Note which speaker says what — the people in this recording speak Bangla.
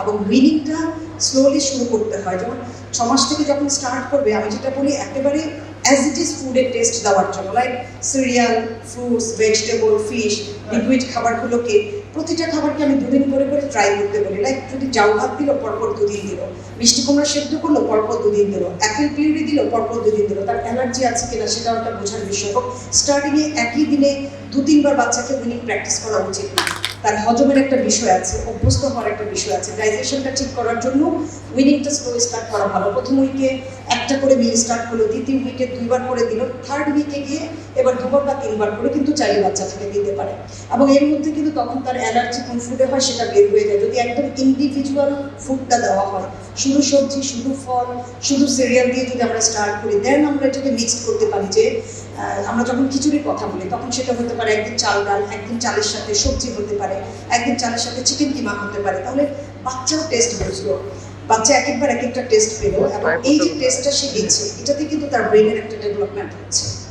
Speaker 1: এবং উইনিংটা স্লোলি শুরু করতে হয়। যেমন ছ মাস থেকে যখন স্টার্ট করবে, আমি যেটা বলি, একেবারে অ্যাজ ইট ইজ ফুডের টেস্ট দেওয়ার জন্য like cereal fruits vegetable fish liquid খাবারগুলোকে প্রতিটা খাবারকে আমি দুদিন করে করে ট্রাই করতে বলি। লাইক যদি জাউ ভাত দিল, পরপর দুদিন দিল। মিষ্টি কুমড়া সেদ্ধ করল, পরপর দুদিন দিল। অ্যাপেল পিউরি দিল, পরপর দুদিন দিল। তার অ্যালার্জি আছে কিনা, সেটাও একটা বোঝার বিষয়। হোক স্টার্টিংয়ে একই দিনে দু তিনবার বাচ্চাকে উইনিং প্র্যাকটিস করা উচিত না। তার হজমের একটা বিষয় আছে, অভ্যস্ত হওয়ার একটা বিষয় আছে। ডাইজেশনটা ঠিক করার জন্য উইনিংটা স্লো স্টার্ট করা ভালো। প্রথম উইকে একটা করে মিল স্টার্ট করল, দ্বিতীয় উইকে দুইবার করে দিল থার্ড উইকে গিয়ে এবার দুবার বা তিনবার করে কিন্তু চাইলে বাচ্চাটাকে দিতে পারে। এবং এর মধ্যে কিন্তু তখন তার অ্যালার্জি কোন ফুডে হয় সেটা বের হয়ে যায়। যদি একদম ইন্ডিভিজুয়াল ফুডটা দেওয়া হয়, শুধু সবজি, শুধু ফল, শুধু সিরিয়াল দিয়ে যদি আমরা স্টার্ট করি দেন আমরা এটাকে মিক্সড করতে পারি যে আমরা যখন খিচুড়ির কথা বলি, তখন সেটা হতে পারে একদিন চাল, ডাল, একদিন চালের সাথে সবজি হতে পারে, একদিন চালের সাথে চিকেন কিমা হতে পারে। তাহলে বাচ্চাও টেস্ট বুঝলো। বাচ্চা এক একবার এক একটা টেস্ট পেল এবং এই যে টেস্টটা সে দিচ্ছে এটাতে কিন্তু তার ব্রেনের একটা ডেভেলপমেন্ট হচ্ছে।